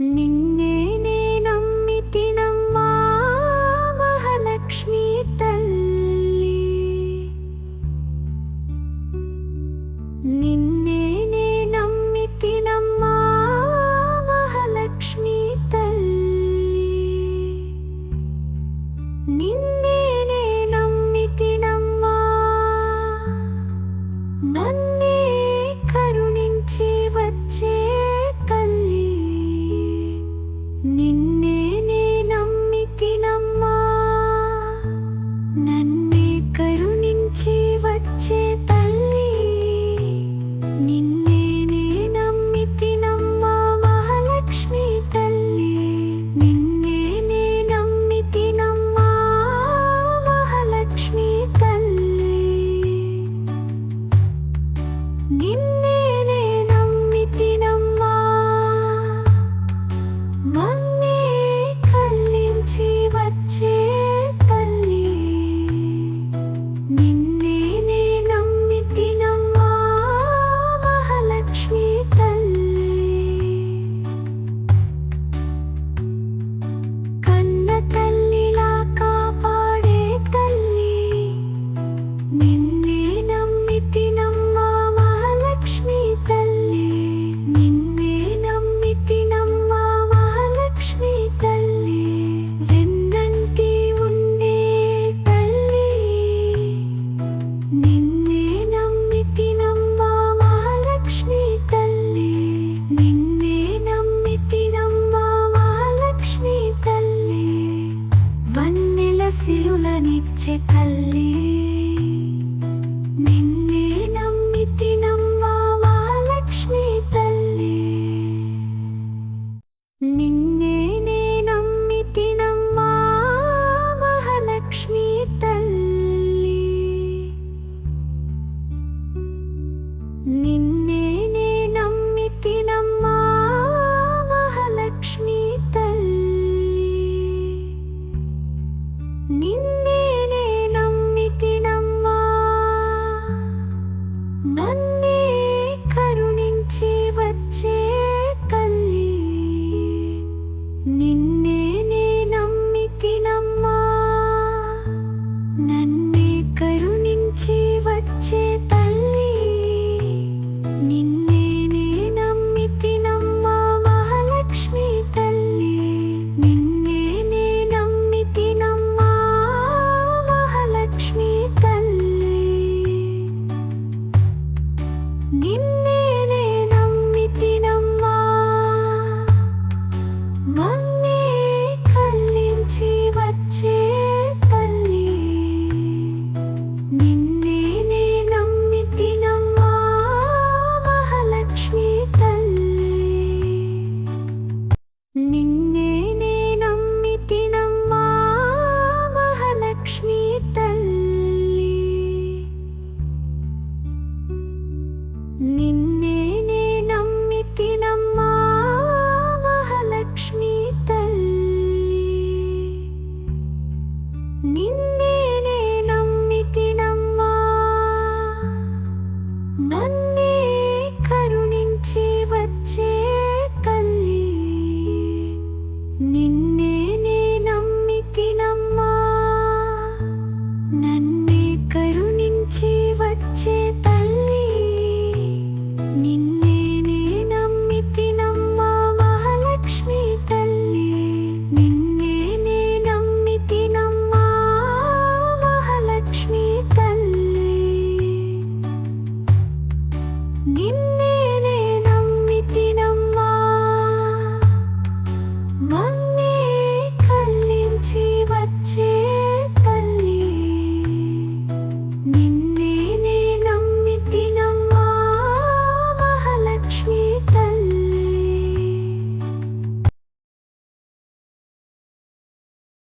నిన్నే తల్లి నిన్నే నమ్మితి నమ్మా మహాలక్ష్మి తల్లి. నిన్నే నే నమ్మితి నమ్మా మహాలక్ష్మి తల్లి. నిన్నే కరుణించి వచ్చే తల్లి. నిన్ను निन्नेमिति नम् मा महालक्ष्मी तल्